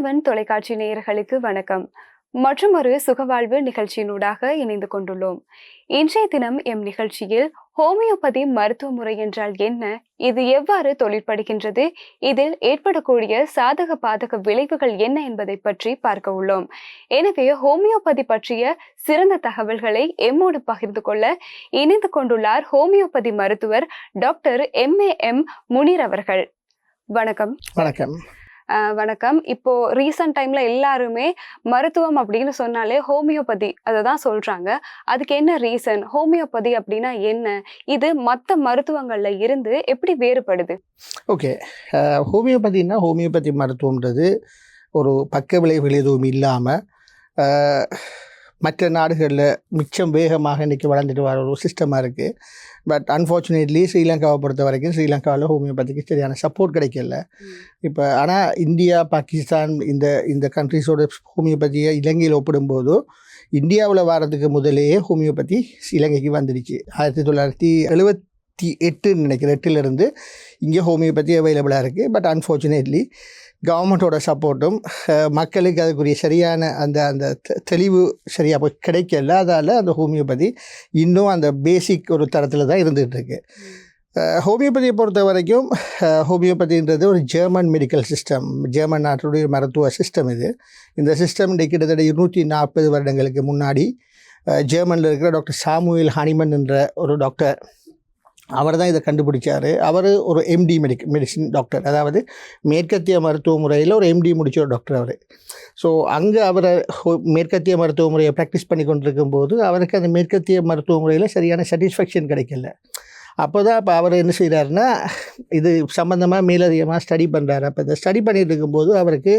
ஆதவன் தொலைக்காட்சி நேயர்களுக்கு வணக்கம். மற்றும் ஒரு சுகவாழ்வு நிகழ்ச்சியினூடாக இணைந்து கொண்டுள்ளோம். இன்றைய தினம் எம் நிகழ்ச்சியில் ஹோமியோபதி மருத்துவ முறை என்றால் என்ன? இது எவ்வாறு தொழிற்படுகின்றது? இதில் ஏற்படக்கூடிய சாதக பாதக விளைவுகள் என்ன என்பதை பற்றி பார்க்க உள்ளோம். எனவே ஹோமியோபதி பற்றிய சிறந்த தகவல்களை எம்மோடு பகிர்ந்து கொள்ள இணைந்து கொண்டுள்ளார் ஹோமியோபதி மருத்துவர் doctor M A M Munir அவர்கள். வணக்கம். வணக்கம். வணக்கம். இப்போ ரீசன்ட் டைம்ல எல்லாருமே மருத்துவம் அப்படின்னு சொன்னாலே ஹோமியோபதி அதை தான் சொல்றாங்க. அதுக்கு என்ன ரீசன் ஹோமியோபதி அப்படின்னா என்ன? இது மற்ற மருத்துவங்கள்ல இருந்து எப்படி வேறுபடுது? ஓகே ஹோமியோபதினா ஹோமியோபதி மருத்துவம்ன்றது ஒரு பக்க விளைவுகள் எதுவும் இல்லாமல் மற்ற நாடுகளில் மிச்சம் வேகமாக இன்றைக்கி வளர்ந்துட்டு வர ஒரு சிஸ்டமாக இருக்குது பட் அன்ஃபார்ச்சுனேட்லி ஸ்ரீலங்காவை பொறுத்த வரைக்கும் ஸ்ரீலங்காவில் ஹோமியோபதிக்கு சரியான சப்போர்ட் கிடைக்கல. இப்போ ஆனால் இந்தியா பாகிஸ்தான் இந்த இந்த கண்ட்ரிஸோட ஹோமியோபதியை இலங்கையில் ஒப்பிடும்போது இந்தியாவில் வர்றதுக்கு முதலேயே ஹோமியோபதி இலங்கைக்கு வந்துடுச்சு. ஆயிரத்தி தொள்ளாயிரத்தி எழுபத்தி எட்டுன்னு நினைக்கிறேன் எட்டுலேருந்து இங்கே ஹோமியோபதி அவைலபிளாக இருக்குது பட் அன்ஃபார்ச்சுனேட்லி கவர்மெண்ட்டோட சப்போர்ட்டும் மக்களுக்கு அதுக்குரிய சரியான அந்த அந்த தெளிவு சரியாக போய் கிடைக்கல. அதால் அந்த ஹோமியோபதி இன்னும் அந்த பேசிக் ஒரு தரத்தில் தான் அஹ் ஹோமியோபதியை பொறுத்த வரைக்கும் ஹோமியோபதின்றது ஒரு ஜெர்மன் மெடிக்கல் சிஸ்டம் ஜெர்மன் நாட்டுடைய மருத்துவ சிஸ்டம் இது. இந்த சிஸ்டம் கிட்டத்தட்ட இருநூற்றி நாற்பது வருடங்களுக்கு முன்னாடி ஜெர்மனில் இருக்கிற டாக்டர் சாமுவேல் ஹனிமன் என்ற ஒரு டாக்டர் அவர் தான் இதை கண்டுபிடிச்சார். அவர் ஒரு எம்டி மெடிக் மெடிசின் டாக்டர் அதாவது மேற்கத்திய மருத்துவ முறையில் ஒரு எம்டி முடிச்ச ஒரு டாக்டர் அவர். ஸோ அங்கே அவரை மேற்கத்திய மருத்துவ முறையை ப்ராக்டிஸ் பண்ணி கொண்டிருக்கும் போது அவருக்கு அந்த மேற்கத்திய மருத்துவ முறையில் சரியான சாட்டிஸ்ஃபேக்ஷன் கிடைக்கல. அப்போ தான் அப்போ அவர் என்ன செய்கிறாருன்னா இது சம்மந்தமாக மேலதிகமாக ஸ்டடி பண்ணுறாரு அப்போ இந்த ஸ்டடி பண்ணிட்டு இருக்கும்போது அவருக்கு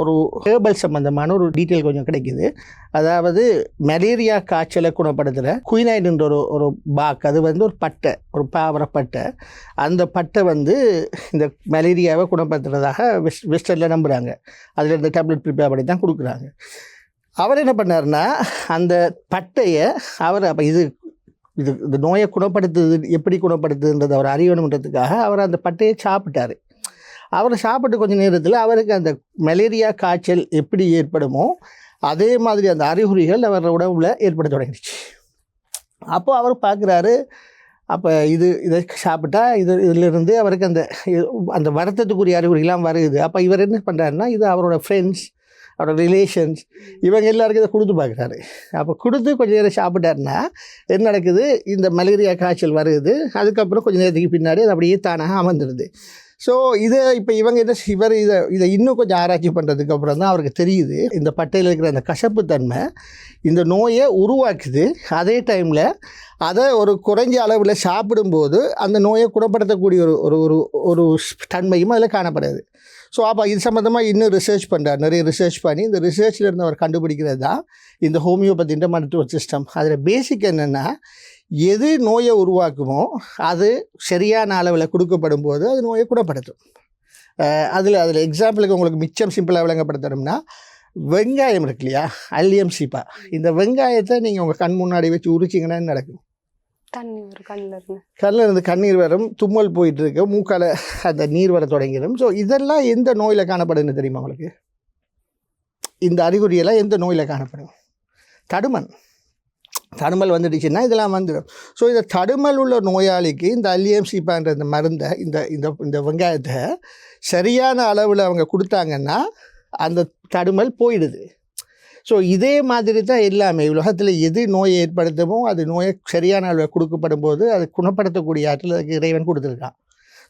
ஒரு ஹேர்பல் சம்மந்தமான ஒரு டீட்டெயில் கொஞ்சம் கிடைக்குது. அதாவது மலேரியா காய்ச்சலை குணப்படுத்துகிற குயினைடுன்ற ஒரு ஒரு பாக் அது வந்து ஒரு பட்டை ஒரு பாவர பட்டை. அந்த பட்டை வந்து இந்த மலேரியாவை குணப்படுத்துறதாக வெஸ்ட் வெஸ்டர்னில் நம்புகிறாங்க அதில் இந்த டேப்லெட் ப்ரிப்பேர் பண்ணி தான் கொடுக்குறாங்க. அவர் என்ன பண்ணாருன்னா அந்த பட்டையை அவர் அப்போ இது இது இந்த நோயை குணப்படுத்துது எப்படி குணப்படுத்துதுன்றதை அவர் அறியணுன்றதுக்காக அவர் அந்த பட்டையை சாப்பிட்டாரு. அவர் சாப்பிட்டு கொஞ்ச நேரத்தில் அவருக்கு அந்த மலேரியா காய்ச்சல் எப்படி ஏற்படுமோ அதே மாதிரி அந்த அறிகுறிகள் அவர் உடம்புல ஏற்பட தொடங்கிடுச்சு. அப்போது அவர் பார்க்குறாரு அப்போ இது இதை சாப்பிட்டா இது இதிலிருந்து அவருக்கு அந்த அந்த வருத்தத்துக்குரிய அறிகுறிகள்லாம் வருது. அப்போ இவர் என்ன பண்ணுறாருன்னா இது அவரோட ஃப்ரெண்ட்ஸ் அவரோட ரிலேஷன்ஸ் இவங்க எல்லாருக்கும் இதை கொடுத்து பார்க்குறாரு. அப்போ கொடுத்து கொஞ்சம் நேரம் சாப்பிட்டாருன்னா என்ன நடக்குது? இந்த மலேரியா காய்ச்சல் வருது. அதுக்கப்புறம் கொஞ்சம் நேரத்துக்கு பின்னாடி அது அப்படியே தானாக அமர்ந்துடுது ஸோ இதை இப்போ இவங்க என்ன இவர் இதை இதை இன்னும் கொஞ்சம் ஆராய்ச்சி பண்ணுறதுக்கு அப்புறம் தான் அவருக்கு தெரியுது. இந்த பட்டையில் இருக்கிற அந்த கசப்பு தன்மை இந்த நோயை உருவாக்குது. அதே டைமில் அதை ஒரு குறைஞ்ச அளவில் சாப்பிடும்போது அந்த நோயை குணப்படுத்தக்கூடிய ஒரு ஒரு ஒரு ஒரு தன்மையும் அதில் காணப்படாது. ஸோ அப்போ இது சம்மந்தமாக இன்னும் ரிசர்ச் பண்ணுறார் நிறைய ரிசர்ச் பண்ணி இந்த ரிசர்ச்சில் இருந்து அவர் கண்டுபிடிக்கிறது தான் இந்த ஹோமியோபதின்ற மருத்துவ சிஸ்டம் அதில் பேசிக் என்னென்னா எது நோயை உருவாக்குமோ அது சரியான அளவில் கொடுக்கப்படும் போது அது நோயை குணப்படுத்தும். அதில் அதில் எக்ஸாம்பிளுக்கு உங்களுக்கு மிச்சம் சிம்பிளாக விளங்கப்படுத்தணும்னா வெங்காயம் இருக்கு இல்லையா? அல்லியம் சீப்பா. இந்த வெங்காயத்தை நீங்கள் உங்கள் கண் முன்னாடி வச்சு உரிச்சிங்கன்னா நடக்கும்? கண்ணில் இருந்து. கண்ணீர் வரும் தும்மல் போயிட்டு இருக்கு மூக்கால் அந்த நீர் வர தொடங்கிடும் ஸோ இதெல்லாம் எந்த நோயில் காணப்படுதுன்னு தெரியுமா உங்களுக்கு? இந்த அறிகுறியெல்லாம் எந்த நோயில் காணப்படும்? தடுமன். தடுமல் வந்துடுச்சுன்னா இதெல்லாம் வந்துடும். ஸோ இந்த தடுமல் உள்ள நோயாளிக்கு இந்த அல்லியம்சிப்பான்ற இந்த மருந்தை இந்த இந்த இந்த வெங்காயத்தை சரியான அளவில் அவங்க கொடுத்தாங்கன்னா அந்த தடுமல் போயிடுது. ஸோ இதே மாதிரி தான் எல்லாமே. உலகத்தில் எது நோயை ஏற்படுத்தமோ அது நோயை சரியான அளவில் கொடுக்கப்படும் போது அது குணப்படுத்தக்கூடிய ஆற்றல் அதுக்கு இறைவன் கொடுத்துருக்கான்.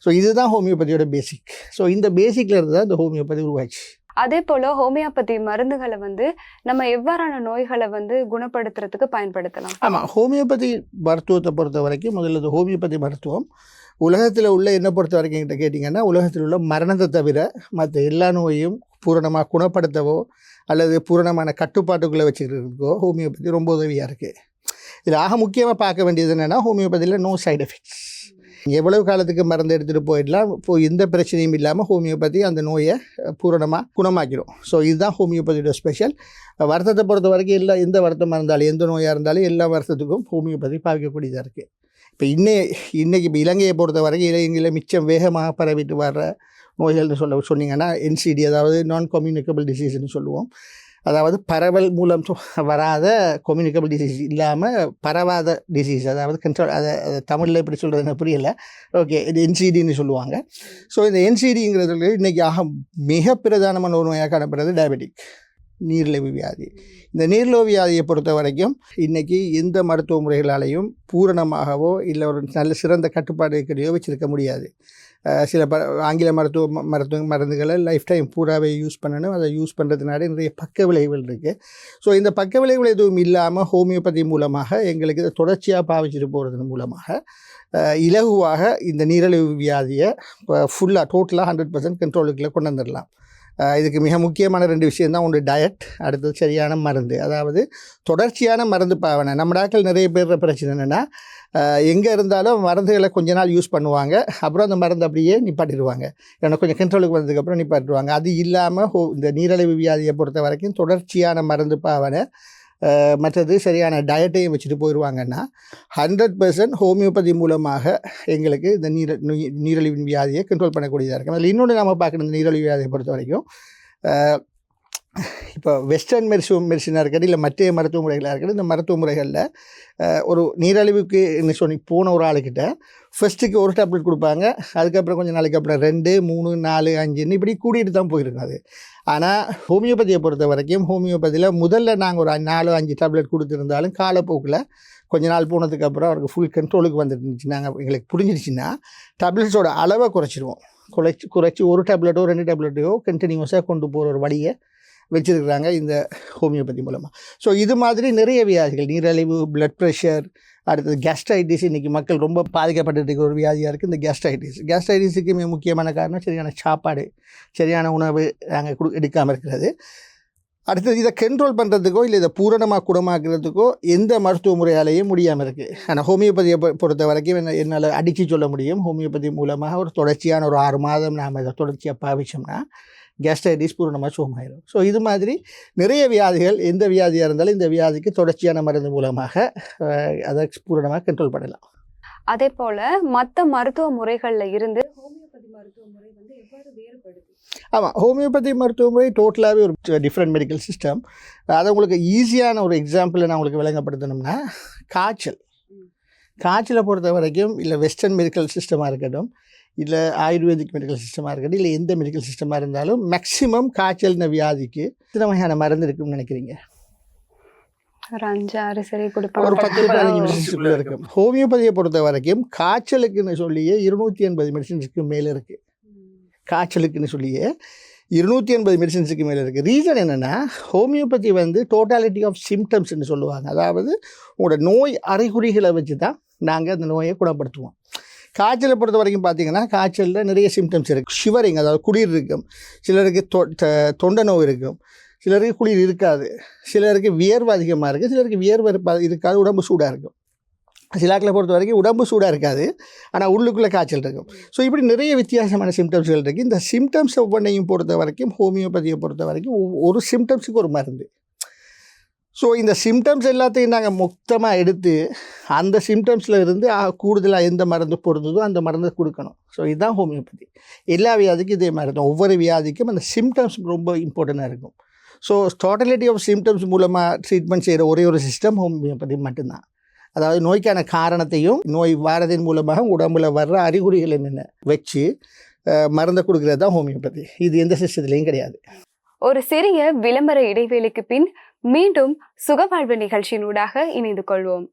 ஸோ இதுதான் ஹோமியோபதியோட பேசிக் ஸோ இந்த பேசிக்கில் இருந்து தான் இந்த ஹோமியோபதி உருவாச்சு. அதே போல் ஹோமியோபதி மருந்துகளை வந்து நம்ம எவ்வாறான நோய்களை வந்து குணப்படுத்துறதுக்கு பயன்படுத்தலாம்? ஆமாம் ஹோமியோபதி மருத்துவத்தை பொறுத்த வரைக்கும் முதல்ல ஹோமியோபதி மருத்துவம். உலகத்தில் உள்ள என்ன பொறுத்த வரைக்கும் கிட்ட கேட்டிங்கன்னா உலகத்தில் உள்ள மரணத்தை தவிர மற்ற எல்லா நோயையும் பூரணமாக குணப்படுத்தவோ அல்லது பூரணமான கட்டுப்பாட்டுக்குள்ளே வச்சுக்கிறதுக்கோ ஹோமியோபதி ரொம்ப உதவியாக இருக்குது இதில் ஆக முக்கியமாக பார்க்க வேண்டியது என்னென்னா ஹோமியோபதியில் நோ சைடு எஃபெக்ட்ஸ் எவ்வளவு காலத்துக்கு மருந்து எடுத்துகிட்டு போயிடலாம்? இப்போ எந்த பிரச்சனையும் இல்லாமல் ஹோமியோபதி அந்த நோயை பூரணமாக குணமாக்கிடும். ஸோ இதுதான் ஹோமியோபதியோட ஸ்பெஷல் வருத்தத்தை பொறுத்த வரைக்கும் எல்லா எந்த வருத்தமாக இருந்தாலும் எந்த நோயாக இருந்தாலும் எல்லா வருத்தத்துக்கும் ஹோமியோபதி பாவிக்கக்கூடியதாக இருக்குது இப்போ இன்னை இன்றைக்கி இப்போ இலங்கையை பொறுத்த வரைக்கும் இலங்கையில் மிச்சம் வேகமாக பரவிட்டு வர்ற நோய்கள்னு சொல்ல சொன்னீங்கன்னா என்சிடி அதாவது நான் கம்யூனிகபிள் டிசீஸ்னு சொல்லுவோம். அதாவது பரவல் மூலம் வராத கம்யூனிகபிள் டிசீஸ் இல்லாமல் பரவாத டிசீஸ் அதாவது கண்ட்ரோல் அதை தமிழில் எப்படி சொல்கிறது எனக்கு புரியல. ஓகே இது என்சிடின்னு சொல்லுவாங்க. ஸோ இந்த என்சிடிங்கிறது இன்றைக்கி ஆக மிக பிரதானமான ஒரு நோயாக காணப்படுறது டயபெட்டிக் நீரிழிவு வியாதி. இந்த நீரிழிவு வியாதியை பொறுத்த வரைக்கும் இன்றைக்கி எந்த மருத்துவ முறைகளாலையும் பூரணமாகவோ இல்லை ஒரு நல்ல சிறந்த கட்டுப்பாடு இருக்கிறதையோ வச்சுருக்க முடியாது. சில ப ஆங்கில மருத்துவ மருத்துவ மருந்துகளை லைஃப் டைம் பூராவே யூஸ் பண்ணணும். அதை யூஸ் பண்ணுறதுனால நிறைய பக்க விளைவுகள் இருக்குது ஸோ இந்த பக்க விளைவுகள் எதுவும் இல்லாமல் ஹோமியோபதி மூலமாக எங்களுக்கு இதை தொடர்ச்சியாக பாவிச்சுட்டு போகிறதன் மூலமாக இலகுவாக இந்த நீரிழிவு வியாதியை ஃபுல்லாக டோட்டலாக ஹண்ட்ரட் பர்சன்ட் கண்ட்ரோலுக்குள்ளே கொண்டு வந்துடலாம் இதுக்கு மிக முக்கியமான ரெண்டு விஷயம் தான் ஒன்று டயட் அடுத்தது சரியான மருந்து. அதாவது தொடர்ச்சியான மருந்து பாவனை. நம்ம நாட்கள் நிறைய பேர் பிரச்சனை என்னென்னா எங்கே இருந்தாலும் மருந்துகளை கொஞ்ச நாள் யூஸ் பண்ணுவாங்க. அப்புறம் அந்த மருந்து அப்படியே நிப்பாட்டிடுவாங்க. ஏன்னா கொஞ்சம் கண்ட்ரோலுக்கு வந்ததுக்கப்புறம் நிப்பாட்டிடுவாங்க. அது இல்லாமல் ஹோ இந்த நீரிழிவு வியாதியை பொறுத்த வரைக்கும் தொடர்ச்சியான மருந்து பாவனை. மற்றது சரியான டயட்டையும் வச்சுட்டு போயிடுவாங்கன்னா ஹண்ட்ரட் பர்சன்ட் ஹோமியோபதி மூலமாக எங்களுக்கு இந்த நீர நீரழிவின் வியாதியை கண்ட்ரோல் பண்ணக்கூடியதாக இருக்கும். அதில் இன்னொன்று நம்ம பார்க்கணும் இந்த நீரிழிவு வியாதியை பொறுத்த வரைக்கும் இப்போ வெஸ்டர்ன் மெரிசு மெரிசினாக இருக்கட்டும் இல்லை மற்ற மருத்துவ முறைகளாக இருக்கட்டும் இந்த மருத்துவ முறைகளில் ஒரு நீரழிவுக்கு என்ன சொல்லி போன ஒரு ஆளுக்கிட்ட ஃபஸ்ட்டுக்கு ஒரு டேப்லெட் கொடுப்பாங்க அதுக்கப்புறம் கொஞ்சம் நாளைக்கு அப்புறம் ரெண்டு மூணு நாலு அஞ்சுன்னு இப்படி கூட்டிகிட்டு தான் போயிருக்கும் அது. ஆனால் ஹோமியோபதியை பொறுத்த வரைக்கும் ஹோமியோபதியில் முதல்ல நாங்கள் ஒரு நாலு அஞ்சு டேப்லெட் கொடுத்துருந்தாலும் காலப்போக்கில் கொஞ்ச நாள் போனதுக்கப்புறம் அவருக்கு ஃபுல் கண்ட்ரோலுக்கு வந்துருந்துச்சு. நாங்கள் எங்களுக்கு புரிஞ்சிருச்சுன்னா டேப்லெட்ஸோட அளவை குறைச்சிருவோம். குறைச்சி குறைச்சி ஒரு டேப்லெட்டோ ரெண்டு டேப்லெட்டையோ கண்டினியூஸாக கொண்டு போகிற ஒரு வழியை வச்சுருக்குறாங்க இந்த ஹோமியோபதி மூலமாக ஸோ இது மாதிரி நிறைய வியாதிகள் நீரிழிவு பிளட் ப்ரெஷர் அடுத்தது கேஸ்ட்ரைட்டிஸ் இன்றைக்கி மக்கள் ரொம்ப பாதிக்கப்பட்டு இருக்கிற ஒரு வியாதியாக இருக்குது இந்த கேஸ்ட்ரைட்டிஸ் கேஸ்ட்ரைட்டிஸுக்கு மிக முக்கியமான காரணம் சரியான சாப்பாடு சரியான உணவு நாங்கள் கொடு எடுக்காமல் இருக்கிறது. அடுத்தது இதை கண்ட்ரோல் பண்ணுறதுக்கோ இல்லை இதை பூரணமாக குணமாக்குறதுக்கோ எந்த மருத்துவ முறையாலேயும் முடியாமல் இருக்குது ஆனால் ஹோமியோபதியை பொறுத்த வரைக்கும் என்ன என்னால் அடித்து சொல்ல முடியும். ஹோமியோபதி மூலமாக ஒரு தொடர்ச்சியான ஒரு ஆறு மாதம் நாம் இதை தொடர்ச்சியாக பாவிச்சோம்னா கேஸ்ட்ரைட்டிஸ் பூரணமாக சுகமாயிடும் ஸோ இது மாதிரி நிறைய வியாதிகள் எந்த வியாதியாக இருந்தாலும் இந்த வியாதிக்கு தொடர்ச்சியான மருந்து மூலமாக அதை பூரணமாக கண்ட்ரோல் பண்ணலாம். அதே போல் மற்ற மருத்துவ முறைகளில் இருந்து ஹோமியோபதி மருத்துவ முறை வந்து எவ்வாறு வேறுபடுது? ஆமாம் ஹோமியோபதி மருத்துவ முறை டோட்டலாகவே ஒரு டிஃப்ரெண்ட் மெடிக்கல் சிஸ்டம் அதை உங்களுக்கு ஈஸியான ஒரு எக்ஸாம்பிளை நான் உங்களுக்கு விளங்கப்படுத்தணும்னா காய்ச்சல். காய்ச்சலை பொறுத்த வரைக்கும் இல்லை வெஸ்டர்ன் மெடிக்கல் சிஸ்டமாக இருக்கட்டும் இல்லை ஆயுர்வேதிக் மெடிக்கல் சிஸ்டமாக இருக்கட்டும் இல்லை எந்த மெடிக்கல் சிஸ்டமாக இருந்தாலும் மேக்ஸிமம் காய்ச்சல்ன வியாதிக்கு எத்தனை வகையான மருந்து இருக்குன்னு நினைக்கிறீங்க? ஒரு அஞ்சு ஆறு சரி ஒரு கொடுப்பாங்க பத்து பதினஞ்சு மெடிசன்ஸுக்குள்ளே இருக்கும் ஹோமியோபதியை பொறுத்த வரைக்கும் காய்ச்சலுக்குன்னு சொல்லியே இருநூற்றி எண்பது மெடிசன்ஸுக்கு மேலே இருக்குது காய்ச்சலுக்குன்னு சொல்லியே இருநூற்றி எண்பது மெடிசின்ஸுக்கு மேலே இருக்குது ரீசன் என்னென்னா ஹோமியோபதி வந்து டோட்டாலிட்டி ஆஃப் சிம்டம்ஸ்ன்னு சொல்லுவாங்க. அதாவது உங்களோட நோய் அறிகுறிகளை வச்சு தான் நாங்கள் அந்த நோயை குணப்படுத்துவோம். காய்ச்சலை பொறுத்த வரைக்கும் பார்த்தீங்கன்னா காய்ச்சலில் நிறைய சிம்டம்ஸ் இருக்குது ஷிவரிங் அதாவது குளிர் இருக்கும். சிலருக்கு தொ தொண்டை நோய் இருக்கும். சிலருக்கு குளிர் இருக்காது. சிலருக்கு வியர்வு அதிகமாக இருக்குது சிலருக்கு வியர்வு இருக்காது. உடம்பு சூடாக இருக்கும். சிலாக்களை பொறுத்த வரைக்கும் உடம்பு சூடாக இருக்காது. ஆனால் உள்ளுக்குள்ளே காய்ச்சல் இருக்கும். ஸோ இப்படி நிறைய வித்தியாசமான சிம்டம்ஸ்கள் இருக்குது இந்த சிம்டம்ஸ் ஒவ்வொன்றையும் பொறுத்த வரைக்கும் ஹோமியோபதியை பொறுத்த வரைக்கும் ஒரு சிம்டம்ஸுக்கு ஒரு மருந்து. ஸோ இந்த சிம்டம்ஸ் எல்லாத்தையும் நாங்கள் மொத்தமாக எடுத்து அந்த சிம்டம்ஸில் இருந்து கூடுதலாக எந்த மருந்து பொருந்ததோ அந்த மருந்தை கொடுக்கணும். ஸோ இதுதான் ஹோமியோபதி. எல்லா வியாதிக்கும் இதே மாதிரி தான். ஒவ்வொரு வியாதிக்கும் அந்த சிம்டம்ஸ் ரொம்ப இம்பார்ட்டண்ட்டாக இருக்கும். ஸோ டோட்டலிட்டி ஆஃப் சிம்டம்ஸ் மூலமாக ட்ரீட்மெண்ட் செய்கிற ஒரே ஒரு சிஸ்டம் ஹோமியோபதி மட்டும்தான். அதாவது நோய்க்கான காரணத்தையும் நோய் வாரதின் மூலமாக உடம்புல வர்ற அறிகுறிகள் என்னென்ன வச்சு மருந்தை கொடுக்கறது தான் ஹோமியோபதி. இது எந்த சிஸ்டத்துலேயும் கிடையாது. ஒரு சிறிய விளம்பர இடைவேளைக்கு பின் மீண்டும் சுகவாழ்வு நிகழ்ச்சியினூடாக இணைந்து கொள்வோம்.